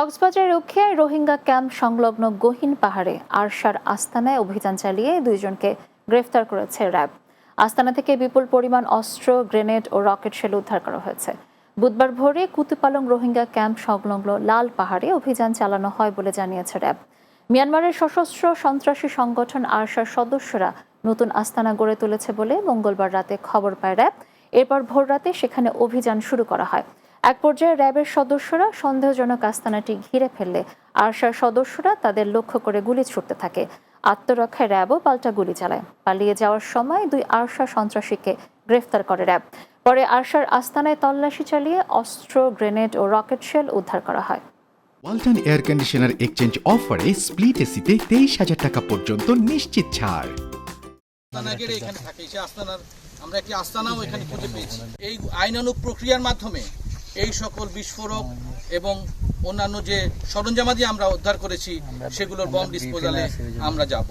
কক্সবাজারের উখিয়ায় রোহিঙ্গা ক্যাম্প সংলগ্ন গহীন পাহাড়ে আরশার আস্তানায় অভিযান চালিয়ে দুইজনকে গ্রেফতার করেছে র্যাব। আস্তানা থেকে বিপুল পরিমাণ অস্ত্র, গ্রেনেড ও রকেট শেল উদ্ধার করা হয়েছে। বুধবার ভোরে কুতুপালং রোহিঙ্গা ক্যাম্প সংলগ্ন লাল পাহাড়ে অভিযান চালানো হয় বলে জানিয়েছে র্যাব। মিয়ানমারের সশস্ত্র সন্ত্রাসী সংগঠন আরশার সদস্যরা নতুন আস্তানা গড়ে তুলেছে বলে মঙ্গলবার রাতে খবর পায় র্যাব। এরপর ভোর রাতে সেখানে অভিযান শুরু করা হয়। এক পর্যায়ে র্যাবের সদস্যরা সন্দেহজনক আস্তানাটি ঘিরে ফেললে আরশার সদস্যরা তাদের লক্ষ্য করে গুলি ছুটতে থাকে। আত্মরক্ষায় র্যাবও পাল্টা গুলি চালায়। পালিয়ে যাওয়ার সময় দুই আরশা সন্ত্রাসীকে গ্রেফতার করে র্যাব। পরে আরশার আস্তানায় তল্লাশি চালিয়ে অস্ত্র গ্রেনেড ও রকেট শেল উদ্ধার করা হয়। ওয়ালটন এয়ার কন্ডিশনার এক্সচেঞ্জ অফারে স্প্লিট এসিতে তেইশ হাজার টাকা পর্যন্ত নিশ্চিত ছাড়। আস্তানাগের এখানে থাকে আমরা একটি আস্তানাও এখানে খুঁজে পেয়েছি। এই আইনানুগ প্রক্রিয়ার মাধ্যমে এই সকল বিস্ফোরক এবং অন্যান্য যে সরঞ্জামাদি আমরা উদ্ধার করেছি সেগুলোর বম ডিসপোজালে আমরা যাব।